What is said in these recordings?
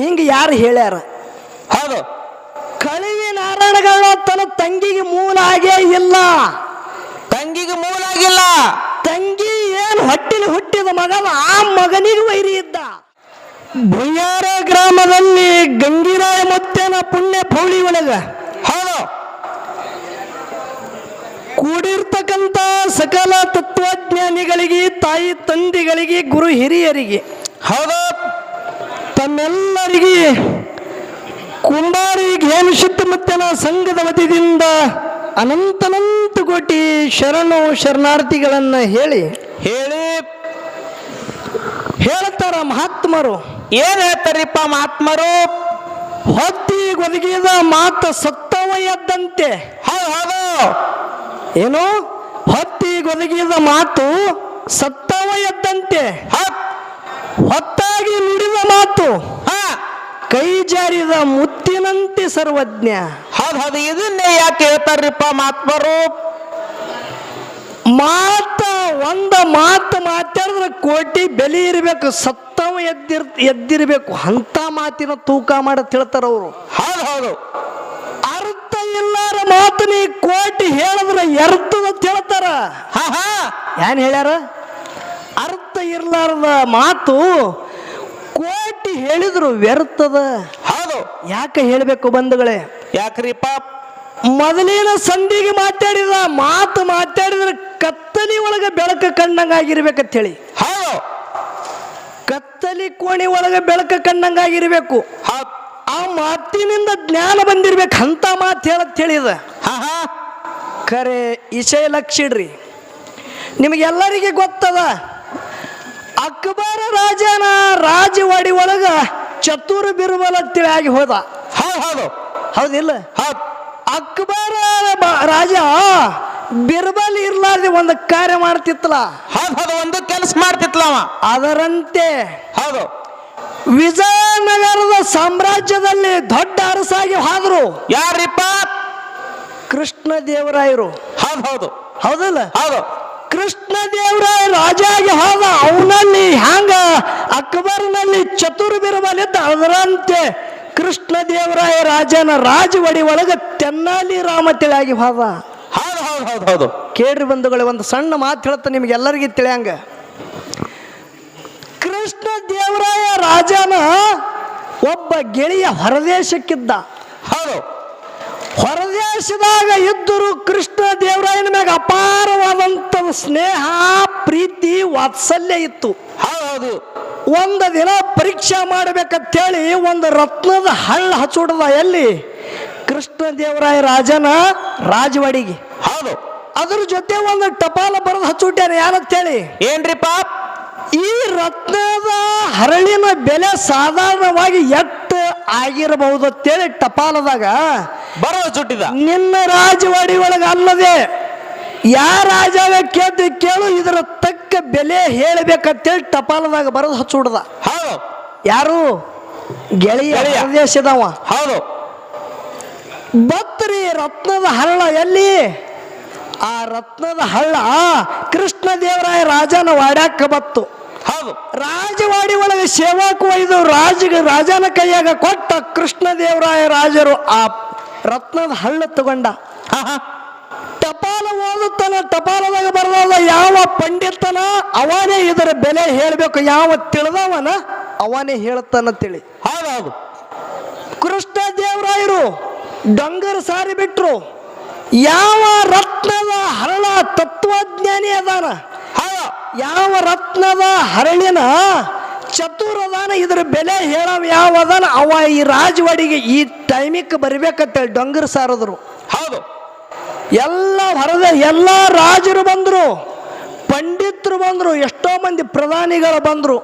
ಹಿಂಗ ಯಾರು ಹೇಳ್ಯಾರ? ಹೌದು. ಕಳಿವಿ ನಾರಾಯಣಗಳ ತನ್ನ ತಂಗಿಗೆ ಮೂಲ ಆಗೇ ಇಲ್ಲ. ತಂಗಿಗೆ ಮೂಲ ಆಗಿಲ್ಲ ತಂಗಿ ಏನು ಹೊಟ್ಟಿಲಿ ಹುಟ್ಟಿದ ಮಗನ ಆ ಮಗನಿಗೆ ವೈರಿ ಇದ್ದ. ಭುಯ್ಯಾರ ಗ್ರಾಮದಲ್ಲಿ ಗಂಗಿರಾಯ ಮುತ್ತೇನ ಪುಣ್ಯ ಪೌಳಿ ಒಳಗ. ಹೌದು. ಕೂಡಿರ್ತಕ್ಕಂಥ ಸಕಲ ತತ್ವಜ್ಞಾನಿಗಳಿಗೆ ತಾಯಿ ತಂದೆಗಳಿಗೆ ಗುರು ಹಿರಿಯರಿಗೆ. ಹೌದು. ತಮ್ಮೆಲ್ಲರಿಗೆ ಕುಂಬಾರಿ ಘೇಮಶುದ್ಧ ಮುತ್ತನ ಸಂಘದ ವತಿಯಿಂದ ಅನಂತನಂತ ಕೋಟಿ ಶರಣು ಶರಣಾರ್ಥಿಗಳನ್ನ ಹೇಳಿ ಹೇಳಿ. ಹೇಳ್ತಾರ ಮಹಾತ್ಮರು. ಏನ್ ಹೇಳ್ತಾರಿಪ್ಪ ಮಹಾತ್ಮರು? ಹೊತ್ತಿ ಒದಗಿದ ಮಾತ ಸತ್ತವ ಎದ್ದಂತೆ. ಹೌದು ಏನು? ಹೊತ್ತಿ ಒದಗಿದ ಮಾತು ಸತ್ತವ ಎದ್ದಂತೆ. ಹೊತ್ತಾಗಿ ಮಾತು. ಹಾ. ಕೈ ಜಾರಿದ ಮುತ್ತಿನಂತೆ ಸರ್ವಜ್ಞ. ಹೌದ್ ಹೌದು ಇದನ್ನೇ ಯಾಕೆ ಹೇಳ್ತಾರ್ರಿಪ್ಪ ಮಾತ್ಮರು ಮಾತ ಒಂದ ಮಾತು ಮಾತಾಡಿದ್ರೆ ಕೋಟಿ ಬೆಲೆ ಇರಬೇಕು ಸತ್ತವ ಎದ್ದಿರ್ ಎದ್ದಿರ್ಬೇಕು ಅಂತ ಮಾತಿನ ತೂಕ ಮಾಡತ್ ತಿಳ್ತಾರ ಅವರು. ಹೌದು ಹೌದು. ಅರ್ಥ ಇಲ್ಲಾರ ಮಾತು ನೀ ಕೋಟಿ ಹೇಳಿದ್ರೆ ಎರ್ತದ ತಿಳ್ತಾರ. ಹೇಳ್ತಾರ ಹಾ ಹಾ. ಏನ್ ಹೇಳ್ಯಾರ? ಅರ್ಥ ಇರ್ಲಾರದ ಮಾತು ಕೋಟಿ ಹೇಳಿದ್ರು ವ್ಯರ್ಥದ. ಹೌದು. ಯಾಕೆ ಹೇಳಬೇಕು ಬಂಧುಗಳೇ? ಯಾಕ್ರಿಪ್ಪ ಮೊದಲಿನ ಸಂಧಿಗೆ ಮಾತಾಡಿದ ಮಾತು ಮಾತಾಡಿದ್ರೆ ಕತ್ತಲಿ ಒಳಗೆ ಬೆಳಕು ಕಂಡಂಗಾಗಿರ್ಬೇಕಂತ ಹೇಳಿ ಹೌದು. ಕತ್ತಲಿ ಕೋಣಿ ಒಳಗೆ ಬೆಳಕು ಕಣ್ಣಂಗಾಗಿರ್ಬೇಕು ಆ ಮಾತಿನಿಂದ ಜ್ಞಾನ ಬಂದಿರ್ಬೇಕು ಅಂತ ಮಾತು ಹೇಳತ್ ಹೇಳಿದ ಖರೆ ಇಶಯ ಲಕ್ಷಿಡ್ರಿ ನಿಮಗೆಲ್ಲರಿಗೆ ಗೊತ್ತದ? ಅಕ್ಬರ ರಾಜನ ರಾಜವಾಡಿ ಒಳಗ ಚತುರ್ ಬಿರುಬಲ ತಿಳಿಯಾಗಿ ಹೋದ. ಹೌದು ಹೌದು. ಹೌದಿಲ್ಲ? ಹೌದು. ಅಕ್ಬರ ರಾಜ ಬಿರ್ಬಲ್ ಇರ್ಲಾರ್ದೆ ಒಂದು ಕಾರ್ಯ ಮಾಡ್ತಿತ್ತಲ್ಲ ಹೌದು ಹೌದು ಒಂದು ಕೆಲಸ ಮಾಡ್ತಿತ್ಲವ ಅದರಂತೆ ಹೌದು. ವಿಜಯನಗರದ ಸಾಮ್ರಾಜ್ಯದಲ್ಲಿ ದೊಡ್ಡ ಅರಸಾಗಿ ಹಾದ್ರು. ಯಾರಿಪ್ಪ? ಕೃಷ್ಣ ದೇವರಾಯರು ಹೌದು ಹೌದು. ಹೌದಲ್ಲ? ಹೌದು. ಕೃಷ್ಣ ದೇವರಾಯ ರಾಜಾಗಿ ಹೋದ ಅವನಲ್ಲಿ ಹ್ಯಾಂಗ? ಅಕ್ಬರ್ನಲ್ಲಿ ಚತುರ್ ಅದರಂತೆ ಕೃಷ್ಣ ದೇವರಾಯ ರಾಜನ ರಾಜವಡಿ ಒಳಗ ತೆನ್ನಾಲಿ ರಾಮ ತಿಳಿಯಾಗಿ ಹೋದ ಹೌದು ಹೌದು ಹೌದು ಹೌದು. ಕೇಳ್ರಿ ಬಂಧುಗಳು ಒಂದು ಸಣ್ಣ ಮಾತು ಹೇಳ್ತಾ ನಿಮ್ಗೆಲ್ಲರಿಗೂ ತಿಳಿಯಂಗ. ಕೃಷ್ಣ ದೇವರಾಯ ರಾಜನ ಒಬ್ಬ ಗೆಳೆಯ ಹೊರದೇಶಕ್ಕಿದ್ದ. ಹೌದು. ಹೊರದೇಶದಾಗ ಇದ್ದರು ಕೃಷ್ಣ ದೇವರಾಯನ ಮ್ಯಾಗ ಅಪಾರವಾದಂಥ ಸ್ನೇಹ ಪ್ರೀತಿ ವಾತ್ಸಲ್ಯ ಇತ್ತು. ಹೌದು ಒಂದು ದಿನ ಪರೀಕ್ಷೆ ಮಾಡಬೇಕಂತೇಳಿ ಒಂದು ರತ್ನದ ಹಳ್ಳ ಹಚ್ಚೂಡದ ಎಲ್ಲಿ? ಕೃಷ್ಣ ದೇವರಾಯ ರಾಜನ ರಾಜವಾಡಿಗೆ. ಹೌದು. ಅದ್ರ ಜೊತೆ ಒಂದು ಟಪಾಲ ಬರೆದು ಹೇಳಿ ಏನಂತೇಳಿ ಪಾಪ್? ಈ ರತ್ನದ ಹರಳಿನ ಬೆಲೆ ಸಾಧಾರಣವಾಗಿ ಎಷ್ಟು ಆಗಿರಬಹುದು ಅಂತೇಳಿ ಟಪಾಲದಾಗ ಬರೋ ಚುಟ್ಟಿದ ನಿನ್ನ ರಾಜವಾಡಿ ಒಳಗೆ ಅಲ್ಲದೆ ಯಾರ ರಾಜಾಗ ಕೇಳ್ತಿ ಕೇಳು ಇದರ ತಕ್ಕ ಬೆಲೆ ಹೇಳಬೇಕಂತೇಳಿ ಟಪಾಲದಾಗ ಬರೋದು ಹಚ್ಚುಡ್ದ ಹೌದು. ಯಾರು? ಗೆಳೆಯ ಗೆಳೆಯ. ದೇಶದವ ಹೌದು. ಬತ್ರಿ ರತ್ನದ ಹಳ್ಳ ಎಲ್ಲಿ? ಆ ರತ್ನದ ಹಳ್ಳ ಕೃಷ್ಣ ದೇವರಾಯ ರಾಜನ ವಾಡ್ಯಾಕ ಬತ್ತು. ಹೌದು. ರಾಜವಾಡಿ ಒಳಗೆ ಸೇವಾಕು ಒಯ್ದು ರಾಜ ರಾಜನ ಕೈಯಾಗ ಕೊಟ್ಟ ಕೃಷ್ಣದೇವರಾಯ ರಾಜರು ಆ ರತ್ನದ ಹಳ್ಳ ತಗೊಂಡ. ಟಪಾಲ ಓದುತ್ತಾನ ಟಪಾಲದಾಗ ಬರದಾದ ಯಾವ ಪಂಡಿತನ ಅವನೇ ಇದರ ಬೆಲೆ ಹೇಳಬೇಕು ಯಾವ ತಿಳಿದವನ ಅವನೇ ಹೇಳ್ತಾನ ತಿಳಿ ಹೌದೌದು ಹೌದು. ಕೃಷ್ಣ ದೇವರಾಯರು ಡಂಗರ್ ಸಾರಿ ಬಿಟ್ರು ಯಾವ ರತ್ನದ ಹರಳ ತತ್ವಜ್ಞಾನಿ ಅದಾನ? ಯಾವ ರತ್ನದ ಹರಳಿನ ಚತುರದಾನ ಇದ್ರ ಬೆಲೆ ಹೇಳವ ಯಾವ ಅದಾನ? ಅವ ಈ ರಾಜವಾಡಿಗೆ ಈ ಟೈಮಿಗೆ ಬರ್ಬೇಕಂತೇಳಿ ಡೊಂಗರ್ ಸಾರದ್ರು. ಹೌದು. ಎಲ್ಲ ಹೊರದ ಎಲ್ಲ ರಾಜರು ಬಂದರು. ಪಂಡಿತರು ಬಂದರು ಎಷ್ಟೋ ಮಂದಿ ಪ್ರಧಾನಿಗಳು ಬಂದರು.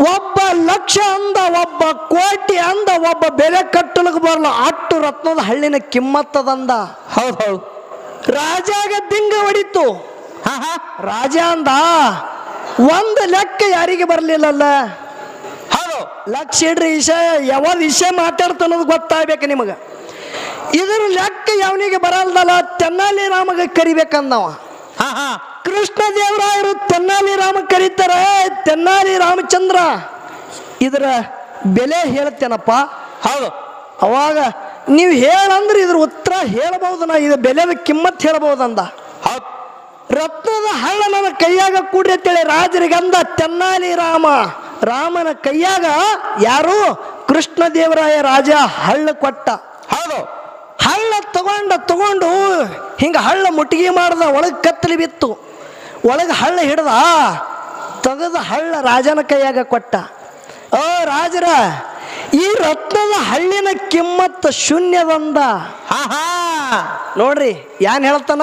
ಒಬ್ಬ ಲಕ್ಷ ಅಂದ ಒಬ್ಬ ಕೋಟಿ ಅಂದ ಒಬ್ಬ ಬೆಲೆ ಕಟ್ಟಲಿಕ್ಕೆ ಬರಲ್ಲ. ಅಟ್ಟು ರತ್ನದ ಹಳ್ಳಿನ ಕಿಮ್ಮತ್ತದಂದ. ಹೌದು ಹೌದು. ರಾಜಾಗ ದಿಂಗ ಹೊಡಿತು. ರಾಜ ಅಂದ. ಒಂದು ಲೆಕ್ಕ ಯಾರಿಗೆ ಬರಲಿಲ್ಲಲ್ಲ? ಹೌದು. ಲಕ್ಷ ಇಡ್ರಿ ವಿಷಯ ಯಾವ ವಿಷಯ ಮಾತಾಡ್ತಾನದು ಗೊತ್ತಾಗ್ಬೇಕು ನಿಮಗೆ. ಇದ್ರ ಲೆಕ್ಕ ಯಾವನಿಗೆ ಬರಲ್ದಲ್ಲ ತೆನ್ನಾಲಿ ರಾಮಗೆ ಕರಿಬೇಕಂದವ ಕೃಷ್ಣ ದೇವರಾಯರು ತೆನ್ನಾಲಿ ರಾಮ ಕರೀತಾರ ತೆನ್ನಾಲಿ ರಾಮಚಂದ್ರ ಇದರ ಬೆಲೆ ಹೇಳ್ತೇನಪ್ಪ. ಹೌದು. ಅವಾಗ ನೀವು ಹೇಳಂದ್ರೆ ಇದ್ರ ಉತ್ತರ ಹೇಳ್ಬೋದು ನಾ ಇದು ಬೆಲೆದ ಕಿಮ್ಮತ್ ಹೇಳ್ಬೋದಂದ. ಹೌದು. ರತ್ನದ ಹಳ್ಳ ನನ್ನ ಕೈಯಾಗ ಕೂಡ್ರಿ ಅಂತೇಳಿ ರಾಜರಿಗಂದ ತೆನ್ನಾಲಿ ರಾಮ. ರಾಮನ ಕೈಯಾಗ ಯಾರು? ಕೃಷ್ಣ ದೇವರಾಯ ರಾಜ ಹಳ್ಳ ಕೊಟ್ಟ. ಹೌದು. ಹಳ್ಳ ತಗೊಂಡ ತಗೊಂಡು ಹಿಂಗ ಹಳ್ಳ ಮುಟ್ಟಿಗೆ ಮಾಡ್ದ ಒಳಗೆ ಕತ್ತಲಿ ಬಿತ್ತು. ಒಳಗೆ ಹಳ್ಳ ಹಿಡ್ದ ತಗದ ಹಳ್ಳ ರಾಜನ ಕೈಯಾಗ ಕೊಟ್ಟ. ಓ ರಾಜರ ಈ ರತ್ನದ ಹಳ್ಳಿನ ಕಿಮ್ಮತ್ತ ಶೂನ್ಯದಂದ. ಹಾ ಹಾ ನೋಡ್ರಿ ಯಾನ್ ಹೇಳ್ತಾನ?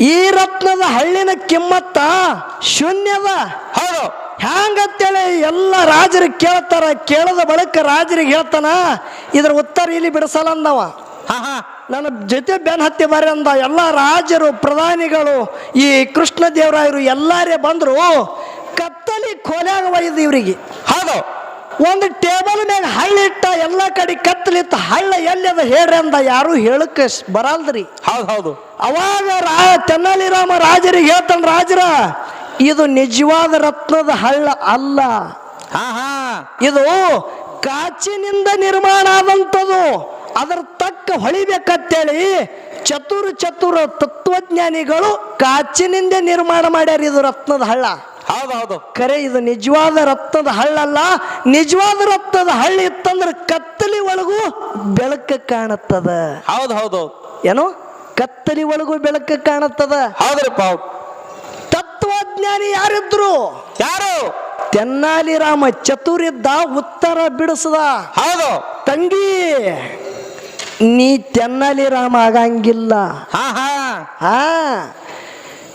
ಈ ರತ್ನದ ಹಳ್ಳಿನ ಕಿಮ್ಮತ್ತ ಶೂನ್ಯದ ಹೌದು. ಹ್ಯಾಂಗತ್ತೇಳಿ ಎಲ್ಲ ರಾಜರು ಕೇಳ್ತಾರ ಕೇಳದ ಬಳಿಕ ರಾಜರಿಗೆ ಹೇಳ್ತಾನ ಇದ್ರ ಉತ್ತರ ಇಲ್ಲಿ ಬಿಡಿಸಲ್ಲ ಅಂದವ. ನನ್ನ ಜೊತೆ ಬೆನ್ ಹತ್ತಿ ಬರ್ರಿ ಅಂದ. ಎಲ್ಲ ರಾಜರು ಪ್ರಧಾನಿಗಳು ಈ ಕೃಷ್ಣ ದೇವರಾಯರು ಎಲ್ಲಾರೇ ಬಂದ್ರು ಕತ್ತಲಿ ಕೊಲೆಯಾಗ ಒಯ್ದು ಇವ್ರಿಗೆ. ಹೌದು. ಒಂದು ಟೇಬಲ್ ಮ್ಯಾಗ ಹಳ್ಳಿಟ್ಟ ಎಲ್ಲ ಕಡೆ ಕತ್ತಲಿತ್ತ ಹಳ್ಳ ಎಲ್ಲಿ ಅದ ಹೇಳ್ರಿ ಅಂದ. ಯಾರು ಹೇಳಕ್ಕೆ ಬರಲ್ದ್ರಿ. ಹೌದು ಹೌದು. ಅವಾಗ ರಾ ತೆನ್ನಾಲಿರಾಮ ರಾಜರಿಗೆ ಹೇಳ್ತಾನ ರಾಜರ ಇದು ನಿಜವಾದ ರತ್ನದ ಹಳ್ಳ ಅಲ್ಲ. ಇದು ಕಾಚಿನಿಂದ ನಿರ್ಮಾಣ ಆದಂಥದ್ದು. ಅದರ ತಕ್ಕ ಹೊಳಿಬೇಕಂತೇಳಿ ಚತುರ ಚತುರ ತತ್ವಜ್ಞಾನಿಗಳು ಕಾಚಿನಿಂದ ನಿರ್ಮಾಣ ಮಾಡ್ಯಾರ ಇದು ರತ್ನದ ಹಳ್ಳ. ಹೌದು ಹೌದು ಖರೆ ಇದು ನಿಜವಾದ ರತ್ನದ ಹಳ್ಳಲ್ಲ ನಿಜವಾದ ರತ್ನದ ಹಳ್ಳಿ ಇತ್ತಂದ್ರೆ ಕತ್ತಲಿ ಒಳಗೂ ಬೆಳಕು ಕಾಣುತ್ತದ. ಹೌದು ಹೌದು ಏನು? ಕತ್ತಲಿ ಒಳಗೂ ಬೆಳಕು ಕಾಣುತ್ತದ. ಹೌದ್ರಿಪ್ಪ ಹೌದು ತತ್ವಜ್ಞಾನಿ ಯಾರಿದ್ರು? ಯಾರು? ತೆನ್ನಾಲಿ ರಾಮ ಚತುರಿದ್ದ ಉತ್ತರ ಬಿಡಿಸದ. ಹೌದು. ತಂಗಿ ನೀ ತೆನ್ನಾಲಿ ರಾಮ ಆಗಂಗಿಲ್ಲ. ಹಾ ಹಾ. ಹಾ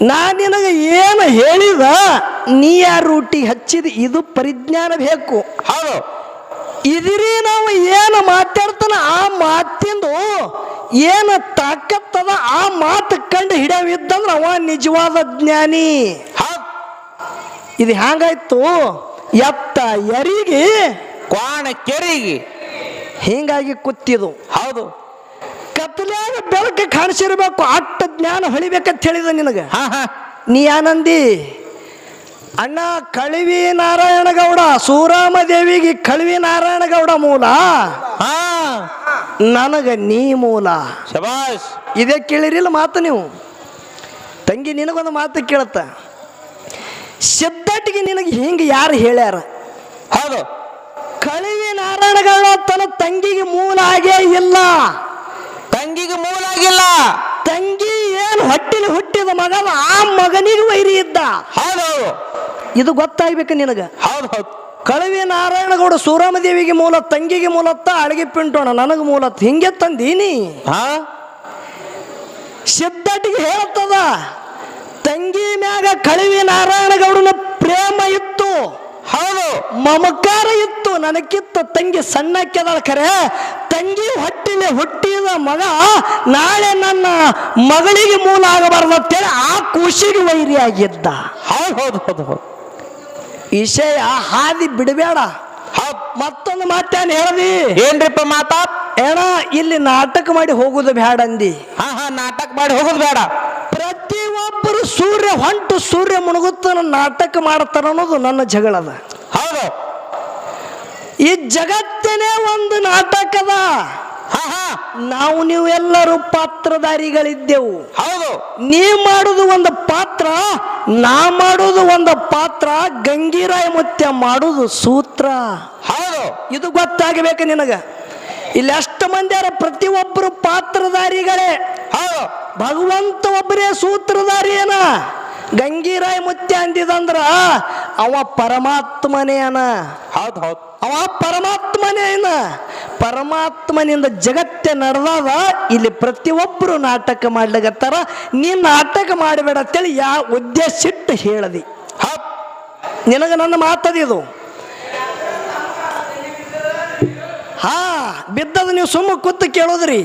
ನಾ ನಿನಗೆ ಏನು ಹೇಳಿದ ನೀ ಯಾರು ರೂಟಿ ಹಚ್ಚಿದ ಇದು ಪರಿಜ್ಞಾನ ಬೇಕು. ಹೌದು. ಇದಿರಿ ನಾವು ಏನು ಮಾತಾಡ್ತಾನ ಆ ಮಾತಿಂದು ಏನು ತಾಕತ್ತದ ಆ ಮಾತು ಕಂಡು ಹಿಡಿಯವಿದ್ದಂದ್ರೆ ಅವ ನಿಜವಾದ ಜ್ಞಾನಿ. ಇದು ಹ್ಯಾಂಗಾಯ್ತು? ಎತ್ತ ಎರಿಗಿ ಕ್ವಾಣ ಕೆರಿಗಿ. ಹೀಗಾಗಿ ಕುತ್ತಿದು ಹೌದು. ಕತ್ಲಾಗ ಬೆಳಕು ಕಾಣಿಸಿರ್ಬೇಕು ಅಟ್ಟ ಜ್ಞಾನ ಹೊಳಿಬೇಕಂತ ಹೇಳಿದ ನಿನಗೆ. ಹಾ ಹಾ. ನೀ ಆನಂದಿ ಅಣ್ಣ ಕಳಿವಿ ನಾರಾಯಣಗೌಡ ಸೂರಾಮದೇವಿಗೆ ಕಳಿವಿ ನಾರಾಯಣಗೌಡ ಮೂಲ? ಹಾ. ನನಗ ನೀ ಮೂಲ. ಶಬಾಷ್. ಇದೇ ಕೇಳಿರಿಲ್ಲ ಮಾತು ನೀವು? ತಂಗಿ ನಿನಗೊಂದು ಮಾತು ಕೇಳತ್ತ. ಸಿದ್ಧಟಿಗೆ ನಿನಗೆ ಹಿಂಗೆ ಯಾರು ಹೇಳ್ಯಾರ? ಹೌದು. ಕಳಿವಿ ನಾರಾಯಣಗೌಡ ತನ್ನ ತಂಗಿಗೆ ಮೂಲ ಆಗೇ ಇಲ್ಲ. ತಂಗಿಗೆ ಮೂಲ ಆಗಿಲ್ಲ. ತಂಗಿ ಏನು ಹೊಟ್ಟಿಲಿ ಹುಟ್ಟಿದ ಮಗನ ಆ ಮಗನಿಗೆ ವೈರಿ ಇದ್ದ. ಹೌದು. ಇದು ಗೊತ್ತಾಗ್ಬೇಕು ನಿನಗೆ. ಹೌದು ಹೌದು. ಕಳವಿ ನಾರಾಯಣಗೌಡ ಸೂರಾಮದೇವಿಗೆ ಮೂಲ ತಂಗಿಗೆ ಮೂಲತ್ತ ಅಳಗಿ ಪಿಂಟೋಣ ನನಗೆ ಮೂಲತ್ತ ಹಿಂಗೆ ತಂದೀನಿ. ಹಾ? ಸಿದ್ದಟಿಗೆ ಹೇಳ್ತದ ತಂಗಿ ಮ್ಯಾಗ ಕಳವಿ ನಾರಾಯಣಗೌಡನ ಪ್ರೇಮ ಇತ್ತು. ಹೌದು. ಮಮಕಾರ ಇತ್ತು ನನಗಿತ್ತ ತಂಗಿ ಸಣ್ಣಕ್ಕೆದಳ ಖರೆ ತಂಗಿ ಹೊಟ್ಟಿಲೆ ಹುಟ್ಟಿದ ಮಗ ನಾಳೆ ನನ್ನ ಮಗಳಿಗೆ ಮೂಲ ಆಗಬಾರ್ದು ಅಂತೇಳಿ ಆ ಖುಷಿಗೆ ವೈರಿಯಾಗಿದ್ದ. ಹೌದು ಹೌದು ಹೌದು ಹೌದು. ವಿಷಯ ಹಾದಿ ಬಿಡಬೇಡ. ಮತ್ತೊಂದು ಮಾತೇನು ಹೇಳದಿ? ಏನ್ರಿಪ್ಪ ಮಾತಾ? ಏನ ಇಲ್ಲಿ ನಾಟಕ ಮಾಡಿ ಹೋಗುದು ಬೇಡ ಅಂದಿ. ಹಾ ಹಾ ನಾಟಕ ಮಾಡಿ ಹೋಗುದು ಬೇಡ ಪ್ರತಿಯೊಬ್ಬರು ಸೂರ್ಯ ಹೊಂಟು ಸೂರ್ಯ ಮುಣಗುತ್ತ ನಾಟಕ ಮಾಡ್ತಾರ ಅನ್ನೋದು ನನ್ನ ಜಗಳದ ಹೌದು. ಈ ಜಗತ್ತನೇ ಒಂದು ನಾಟಕದ. ಹಾ ಹಾ. ನಾವು ನೀವೆಲ್ಲರೂ ಪಾತ್ರಧಾರಿಗಳಿದ್ದೆವು. ಹೌದು. ನೀ ಮಾಡುದು ಒಂದು ಪಾತ್ರ ನಾ ಮಾಡುದು ಒಂದು ಪಾತ್ರ ಗಂಗೀರಾಯ ಮುತ್ಯ ಮಾಡುದು ಸೂತ್ರ. ಹೌದು. ಇದು ಗೊತ್ತಾಗಬೇಕು ನಿನಗ. ಇಲ್ಲಿ ಎಷ್ಟು ಮಂದಿಯಾರ ಪ್ರತಿಯೊಬ್ಬರು ಪಾತ್ರಧಾರಿಗಳೇ. ಹೌದು. ಭಗವಂತ ಒಬ್ಬರೇ ಸೂತ್ರಧಾರಿ ಏನ? ಗಂಗೀರಾಯ ಮುತ್ಯ ಅಂದಿದಂದ್ರ ಅವ ಪರಮಾತ್ಮನೇ ಅನ. ಹೌದು ಹೌದು. ಅವ ಪರಮಾತ್ಮನೇ ಏನ ಪರಮಾತ್ಮನಿಂದ ಜಗತ್ತೆ ನಡೆದಾಗ ಇಲ್ಲಿ ಪ್ರತಿಯೊಬ್ಬರು ನಾಟಕ ಮಾಡ್ಲಿಕತ್ತಾರ. ನೀ ನಾಟಕ ಮಾಡಬೇಡ ಅಂತೇಳಿ ಯಾ ಉದ್ದೇಶ ಇಟ್ಟು ಹೇಳದಿ. ನಿನಗೆ ನನ್ನ ಮಾತದಿದು ಹಾ ಬಿದ್ದದ ನೀವು ಸುಮ್ಮ ಕೂತು ಕೇಳೋದ್ರಿ.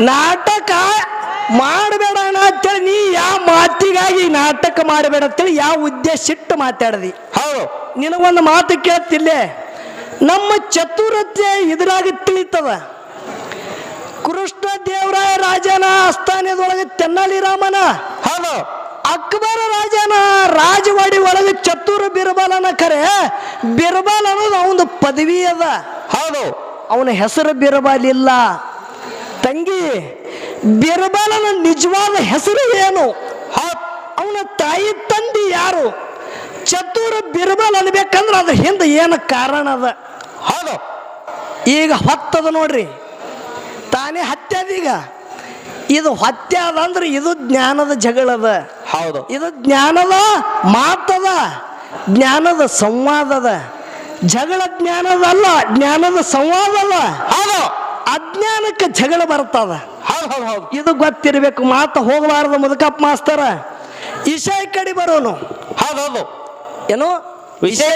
ನಾಟಕ ಮಾಡಬೇಡ ಅಣ್ಣ ಅಂತೇಳಿ ನೀ ಯಾವ ಮಾತಿಗಾಗಿ ನಾಟಕ ಮಾಡಬೇಡ ಅಂತೇಳಿ ಯಾವ ಉದ್ದೇಶ ಇಟ್ಟು ಮಾತಾಡದಿ? ಹೌದು. ನಿನಗೊಂದು ಮಾತು ಕೇಳ್ತಿಲ್ಲೇ ನಮ್ಮ ಚತುರತೆ ಇದ್ರಾಗ ತಿಳಿತದ. ಕೃಷ್ಣ ದೇವರಾಯ ರಾಜನ ಆಸ್ಥಾನದೊಳಗೆ ತೆನ್ನಲಿ ರಾಮನ. ಹೌದು. ಅಕ್ಬರ ರಾಜನ ರಾಜವಾಡಿ ಒಳಗೆ ಚತುರ ಬಿರ್ಬಲನ ಕರೆ. ಬಿರ್ಬಲ್ ಅನ್ನೋದು ಅವನ ಪದವಿ ಅದ. ಹೌದು. ಅವನ ಹೆಸರು ಬಿರ್ಬಲ್ ಇಲ್ಲ. ತಂಗಿ ಬಿರ್ಬಲನ ನಿಜವಾದ ಹೆಸರು ಏನು? ಅವನ ತಾಯಿ ತಂದೆ ಯಾರು? ಚತುರ ಬಿರ್ಬಲ್ ಅನ್ಬೇಕಂದ್ರೆ ಅದ್ರ ಹಿಂದೆ ಏನು ಕಾರಣ ಅದ? ಹೌದು. ಈಗ ಹೊತ್ತದ ನೋಡ್ರಿ. ತಾನೇ ಹತ್ಯದೀಗ ಇದು ಹತ್ಯ ಅದ ಅಂದ್ರೆ ಇದು ಜ್ಞಾನದ ಜಗಳದ ಹೌದು. ಇದು ಜ್ಞಾನದ ಮಾತದ ಜ್ಞಾನದ ಸಂವಾದದ ಜಗಳ ಜ್ಞಾನದಲ್ಲ ಜ್ಞಾನದ ಸಂವಾದದ ಹೌದು. ಅಜ್ಞಾನಕ್ಕೆ ಜಗಳ ಬರ್ತದ. ಹೌದು ಹೌದು ಹೌದು. ಇದು ಗೊತ್ತಿರಬೇಕು ಮಾತು ಹೋಗಬಾರದು ಮುದುಕಪ್ಪ ಮಾಸ್ತರ. ಇಶಾಯಿ ಕಡೆ ಬರೋನು. ಹೌದು ಹೌದು ಏನು? ವಿಷಯ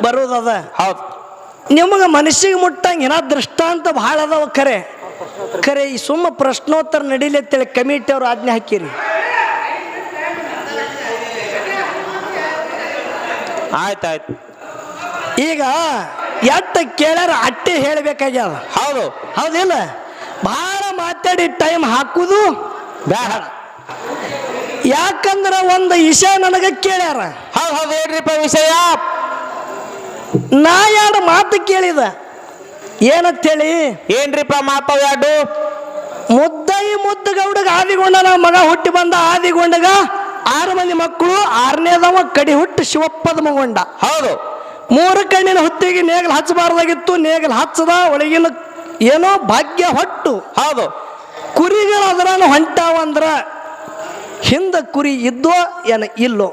ಬರೋದದ ಹೌದು. ನಿಮಗೆ ಮನಸ್ಸಿಗೆ ಮುಟ್ಟಂಗೆ ಏನ ದೃಷ್ಟಾಂತ ಭಾಳ ಅದಾವ ಖರೆ ಖರೆ ಈ ಸುಮ್ಮ ಪ್ರಶ್ನೋತ್ತರ ನಡೀಲಿ ಅಂತೇಳಿ ಕಮಿಟಿ ಅವ್ರು ಆಜ್ಞೆ ಹಾಕಿರಿ. ಆಯ್ತಾಯ್ತು ಆಯ್ತು. ಈಗ ಎಟ್ಟ ಕೇಳ್ಯಾರ ಅಟ್ಟಿ ಹೇಳಬೇಕಾಗ್ಯದ. ಹೌದು. ಹೌದಿಲ್ಲ? ಭಾಳ ಮಾತಾಡಿ ಟೈಮ್ ಹಾಕುದು ಬೇಡ. ಯಾಕಂದ್ರ ಒಂದು ವಿಷಯ ನನಗೆ ಕೇಳ್ಯಾರ. ಹೌದು ಹೌದು ಹೇಳ್ರಿಪ್ಪ ವಿಷಯ. ನಾ ಎರಡು ಮಾತು ಕೇಳಿದ? ಏನಂತೇಳಿ? ಏನ್ರಿಪ್ಪ ಮಾತ ಎರಡು ಮುದ್ದೈ ಮುದ್ದಗೌಡಗ ಆದಿಗೊಂಡನ ಮಗ ಹುಟ್ಟಿ ಬಂದ ಆದಿಗೊಂಡಗ ಆರು ಮಂದಿ ಮಕ್ಕಳು ಆರನೇದವ ಕಡಿ ಹುಟ್ಟು ಶಿವಪ್ಪದ ಮಗೊಂಡ. ಹೌದು. ಮೂರು ಕಣ್ಣಿನ ಹೊತ್ತಿಗೆ ನೇಗಲ್ ಹಚ್ಚಬಾರ್ದಾಗಿತ್ತು ನೇಗಿಲು ಹಚ್ಚದ ಒಳಗಿನ ಏನೋ ಭಾಗ್ಯ ಹೊಟ್ಟು. ಹೌದು. ಕುರಿಗಳು ಅದರ ಹೊಂಟಾವಂದ್ರ ಹಿಂದೆ ಕುರಿ ಇದ್ದೋ ಏನ ಇಲ್ಲೋ.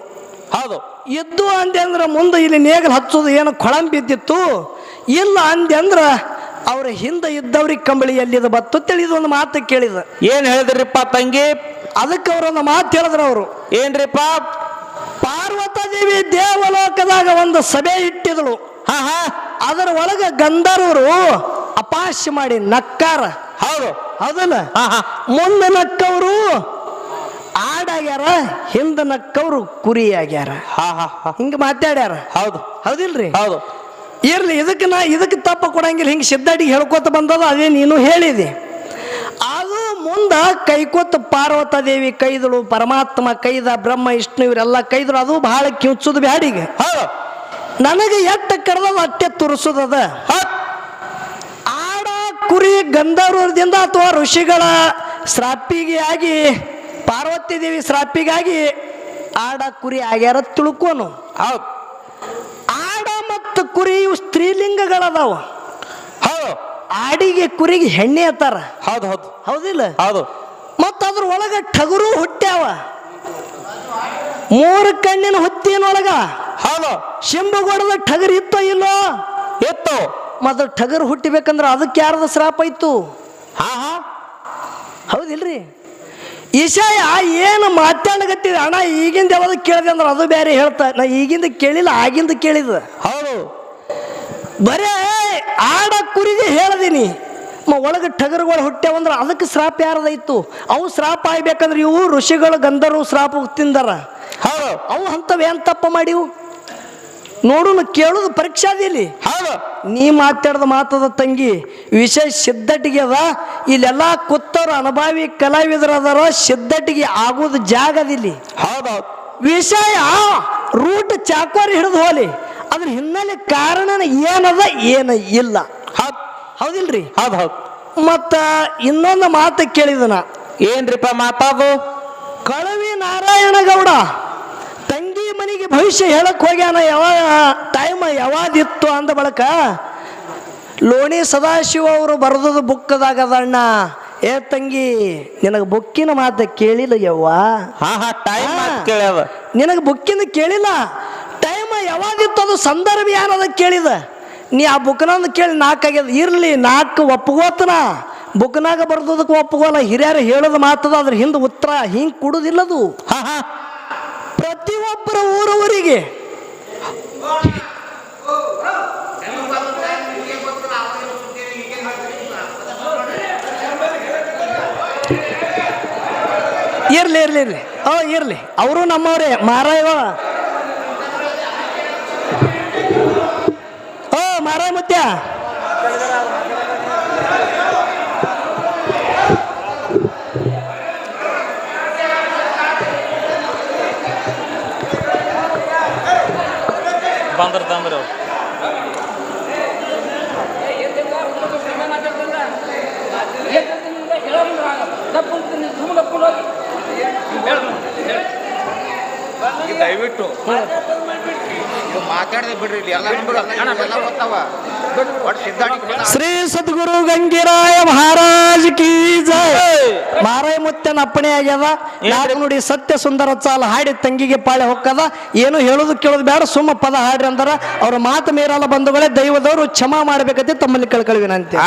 ಹೌದು. ಇದ್ದು ಅಂದೆ ಅಂದ್ರೆ ಮುಂದೆ ಇಲ್ಲಿ ನೇಗಲು ಹಚ್ಚೋದು ಏನು ಕೊಳಂ ಬಿದ್ದಿತ್ತು. ಇಲ್ಲ ಅಂದೆ ಅಂದ್ರೆ ಅವ್ರ ಹಿಂದೆ ಇದ್ದವ್ರಿಗೆ ಕಂಬಳಿ ಎಲ್ಲಿದ ಬತ್ತು ತಿಳಿದು ಒಂದು ಮಾತು ಕೇಳಿದ. ಏನು ಹೇಳಿದ್ರಿಪ್ಪ ತಂಗಿ? ಅದಕ್ಕೆ ಅವರೊಂದು ಮಾತು ಹೇಳಿದ್ರು ಅವರು. ಏನ್ರಿಪ್ಪ? ಪಾರ್ವತಾದೇವಿ ದೇವಲೋಕದಾಗ ಒಂದು ಸಭೆ ಇಟ್ಟಿದಳು. ಹಾ ಹಾ. ಅದರ ಒಳಗೆ ಗಂಧರ್ವರು ಅಪಾಸ್ಯ ಮಾಡಿ ನಕ್ಕಾರ. ಹೌದು. ಹೌದಲ್ಲ? ಹಾ ಹಾ ಮುಂದೆ ನಕ್ಕವರು ಆಡಾಗ್ಯಾರ ಹಿಂದ ನಕ್ಕವರು ಕುರಿ ಆಗ್ಯಾರ ಹಿಂಗ ಹಾ ಹಾ. ಹಿಂಗೆ ಮಾತಾಡ್ಯಾರ. ಹೌದು. ಹೌದಿಲ್ರಿ? ಹೌದು. ಇರ್ಲಿ ಇದಕ್ಕೆ ನಾ ಇದಕ್ಕೆ ತಪ್ಪ ಕೊಡಂಗಿಲ್ಲ. ಹಿಂಗೆ ಸಿದ್ಧಾಡಿಗೆ ಹೇಳ್ಕೊತ ಬಂದದ ಅದೇ ನೀನು ಹೇಳಿದೆ. ಅದು ಮುಂದ ಕೈಕೊತ್ತ ಪಾರ್ವತ ದೇವಿ ಕೈದಳು ಪರಮಾತ್ಮ ಕೈದ ಬ್ರಹ್ಮ ವಿಷ್ಣು ಇವರೆಲ್ಲ ಕೈದಳು ಅದು ಬಹಳ ಕಿಂಚುದು ಬ್ಯಾಡಿಗೆ. ನನಗೆ ಎಟ್ಟ ಕರೆದ ಅಟ್ಟೆ ತುರ್ಸುದದ. ಕುರಿ ಗಂಧರ್ವರದಿಂದ ಅಥವಾ ಋಷಿಗಳ ಶ್ರಾಪಿಗೆ ಆಗಿ ಪಾರ್ವತಿ ದೇವಿ ಶ್ರಾಪಿಗಾಗಿ ಆಡ ಕುರಿ ಆಗ್ಯಾರ ತಿಳ್ಕೋನು. ಹೌದು. ಆಡ ಮತ್ತು ಕುರಿ ಇವು ಸ್ತ್ರೀಲಿಂಗಗಳದಾವ. ಹೌದು. ಆಡಿಗೆ ಕುರಿಗೆ ಹೆಣ್ಣೆ ಅತ್ತಾರ ಹೌದು ಹೌದು. ಹೌದಿಲ್ಲ? ಹೌದು. ಮತ್ತು ಅದ್ರ ಒಳಗೆ ಟಗರು ಹುಟ್ಟ್ಯಾವ. ಮೂರು ಕಣ್ಣಿನ ಹೊತ್ತಿನೊಳಗ ಹೌದು. ಶಿಂಬಗೋಡದ ಟಗರ್ ಇತ್ತೋ ಇಲ್ಲೋ? ಎತ್ತು ಮತ್ತು ಟಗರು ಹುಟ್ಟಿಬೇಕಂದ್ರೆ ಅದಕ್ಕೆ ಯಾರದ ಶ್ರಾಪ ಇತ್ತು? ಹಾ ಹಾ. ಹೌದಿಲ್ರಿ? ಈಶಾಯ ಏನು ಮಾತಾಡಗತ್ತಿದೆ ಅಣ್ಣ ಈಗಿಂದ ಯಾವ್ದು ಕೇಳಿದೆ ಅಂದ್ರೆ ಅದು ಬೇರೆ ಹೇಳ್ತಾ ನಾ ಈಗಿಂದ ಕೇಳಿಲ್ಲ ಆಗಿಂದ ಕೇಳಿದ. ಹೌದು. ಬರೇ ಆಡ ಕುರಿಗೆ ಹೇಳಿದೀನಿ. ಮ ಒಳಗೆ ಟಗರುಗಳು ಹುಟ್ಟ್ಯಾವಂದ್ರೆ ಅದಕ್ಕೆ ಶ್ರಾಪ ಯಾರದಾಯ್ತು ಅವು ಶ್ರಾಪ ಆಗ್ಬೇಕಂದ್ರೆ ಇವು ಋಷಿಗಳು ಗಂಧರು ಶ್ರಾಪ ತಿಂದಾರ. ಹೌದು. ಅವು ಅಂಥವು ಏನು ತಪ್ಪ ಮಾಡಿವು? ನೋಡುನು ಕೇಳುದು ಪರೀಕ್ಷಾದಿಲ್ಲಿ ಹೌದು. ನೀ ಮಾತಾಡ್ದ ಮಾತದ ತಂಗಿ ವಿಷಯ ಸಿದ್ಧಟಿಗೆ ಅದ. ಇಲ್ಲೆಲ್ಲ ಕೂತವ್ರು ಅನುಭವಿ ಕಲಾವಿದರು ಅದಾರ ಸಿದ್ಧಟಿಗೆ ಆಗೋದು ಜಾಗದಿಲ್ಲಿ ಹೌದು. ವಿಷಯ ರೂಟ್ ಚಾಕೋರಿ ಹಿಡಿದು ಹೋಲಿ. ಅದ್ರ ಹಿನ್ನೆಲೆ ಕಾರಣ ಏನದ ಏನ ಇಲ್ಲ. ಹೌದು. ಹೌದಿಲ್ರಿ? ಹೌದು ಹೌದು. ಮತ್ತ ಇನ್ನೊಂದು ಮಾತು ಕೇಳಿದನ. ಏನ್ರಿಪ್ಪ ಮಾತಾದು ಕಳವಿ ನಾರಾಯಣ ಗೌಡ. ಮನೆಗೆ ಭವಿಷ್ಯ ಹೇಳಕ್ಕೆ ಹೋಗ್ಯಾನ ಯಾವ ಟೈಮ್ ಯಾವಾದಿತ್ತು ಅಂದ ಬಳಕ ಲೋಣಿ ಸದಾಶಿವ ಅವರು ಬರೆದದ ಬುಕ್ಕದಾಗದಣ್ಣ ಏ ತಂಗಿ ನಿನಗೆ ಬುಕ್ಕಿನ ಮಾತು ಕೇಳಿಲ್ಲ ಯವ್ವ? ಹಾ ಹಾ ಟೈಮ್ ಹಾ. ಕೇಳ್ಯದ ನಿನಗೆ ಬುಕ್ಕಿನ ಕೇಳಿಲ್ಲ? ಟೈಮ್ ಯಾವಾಗಿತ್ತು ಅದು ಸಂದರ್ಭ ಏನದ ಕೇಳಿದ? ನೀ ಆ ಬುಕ್ನಂದು ಕೇಳಿ ನಾಲ್ಕಾಗ್ಯದ ಇರಲಿ ನಾಲ್ಕು ಒಪ್ಪಗೋತನ ಬುಕ್ನಾಗ ಬರ್ದದಕ್ಕೆ ಒಪ್ಪಗೋಲ್ಲ ಹಿರಿಯರು ಹೇಳೋದು ಮಾತದ ಅದ್ರ ಹಿಂದೆ ಉತ್ತರ ಹಿಂಗೆ ಕೊಡುದಿಲ್ಲದು. ಹಾ ಹಾ. ಪ್ರತಿಯೊಬ್ಬರ ಊರವರಿಗೆ ಇರ್ಲಿ ಇರ್ಲಿ ಇರ್ಲಿ. ಓ ಇರ್ಲಿ. ಅವರು ನಮ್ಮವ್ರೆ. ಮಾರಾಯವ. ಓ ಮಾರಾಯ ಮುತ್ಯ ಬಂದ್ರ ತಂದ್ರಿ ದಯವಿಟ್ಟು ಮಾತಾಡ್ದೆ ಬಿಡ್ರಿ ಇಲ್ಲಿ. ಎಲ್ಲ ಎಲ್ಲ ಗೊತ್ತಾವ. ಶ್ರೀ ಸದ್ಗುರು ಗಂಗಿರಾಯ ಮಹಾರಾಜ್ ಕಿ ಜೈ. ಮಾರಾಯ ಮುತ್ತನ ಅಪ್ಪಣೆ ಆಗ್ಯದ. ಯಾರು ನೋಡಿ ಸತ್ಯ ಸುಂದರ ಚಾಲ ಹಾಡಿ ತಂಗಿಗೆ ಪಾಳೆ ಹೊಕ್ಕದ. ಏನು ಹೇಳೋದು ಕೇಳೋದು ಬೇಡ ಸುಮ್ಮ ಪದ ಹಾಡ್ರಿ ಅಂದ್ರ. ಅವ್ರ ಮಾತು ಮೀರಲ್ಲ ಬಂಧುಗಳೇ ದೈವದವರು ಕ್ಷಮಾ ಮಾಡ್ಬೇಕಂತ ತಮ್ಮಲ್ಲಿ ಕಳ್ಕಳಿ ವಿನಂತಿ